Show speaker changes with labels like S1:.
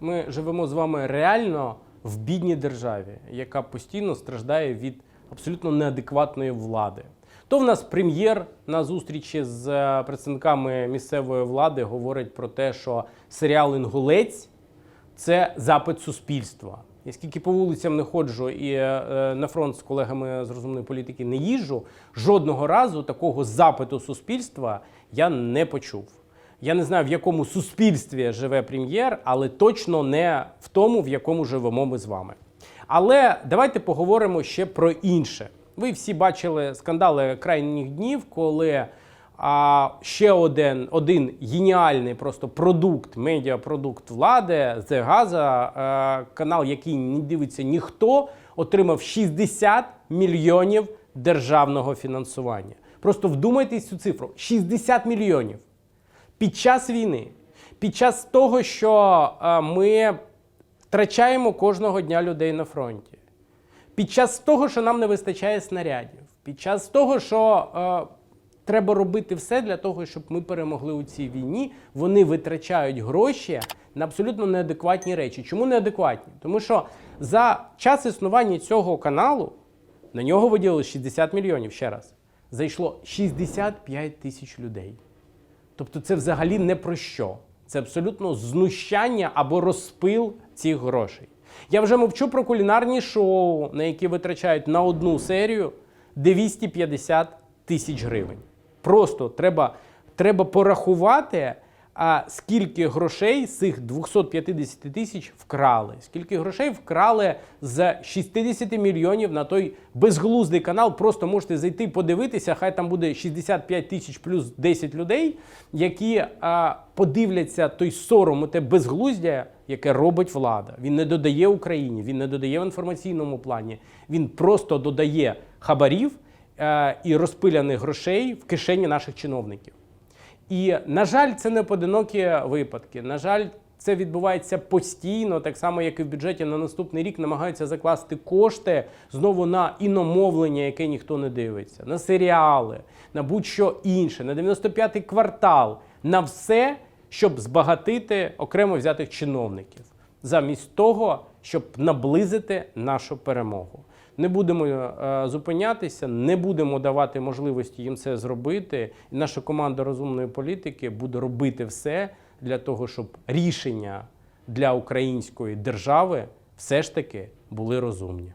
S1: Ми живемо з вами реально в бідній державі, яка постійно страждає від абсолютно неадекватної влади. То в нас прем'єр на зустрічі з е, представниками місцевої влади говорить про те, що серіал Інгулець це запит суспільства. І скільки по вулицям не ходжу і е, е, на фронт з колегами з розумної політики не їжджу, жодного разу такого запиту суспільства я не почув. Я не знаю, в якому суспільстві живе прем'єр, але точно не в тому, в якому живемо ми з вами. Але давайте поговоримо ще про інше. Ви всі бачили скандали крайніх днів, коли а, ще один, один геніальний просто продукт, медіапродукт влади The Газа, е, канал, який не дивиться ніхто, отримав 60 мільйонів державного фінансування. Просто вдумайтесь цю цифру: 60 мільйонів під час війни, під час того, що е, ми втрачаємо кожного дня людей на фронті, під час того, що нам не вистачає снарядів, під час того, що е, треба робити все для того, щоб ми перемогли у цій війні, вони витрачають гроші на абсолютно неадекватні речі. Чому неадекватні? Тому що за час існування цього каналу на нього виділили 60 мільйонів ще раз. Зайшло 65 тисяч людей. Тобто це взагалі не про що. Це абсолютно знущання або розпил цих грошей. Я вже мовчу про кулінарні шоу, на які витрачають на одну серію 250 тисяч гривень. Просто треба, треба порахувати, а скільки грошей з цих 250 тисяч вкрали. Скільки грошей вкрали з 60 мільйонів на той безглуздий канал. Просто можете зайти подивитися, хай там буде 65 тисяч плюс 10 людей, які а, подивляться той сором, те безглуздя, яке робить влада. Він не додає Україні, він не додає в інформаційному плані, він просто додає хабарів е, і розпиляних грошей в кишені наших чиновників. І, на жаль, це не поодинокі випадки. На жаль, це відбувається постійно, так само, як і в бюджеті на наступний рік намагаються закласти кошти знову на іномовлення, яке ніхто не дивиться, на серіали, на будь-що інше, на 95-й квартал, на все, щоб збагатити окремо взятих чиновників, замість того, щоб наблизити нашу перемогу не будемо е, зупинятися, не будемо давати можливості їм це зробити. І наша команда розумної політики буде робити все для того, щоб рішення для української держави все ж таки були розумні.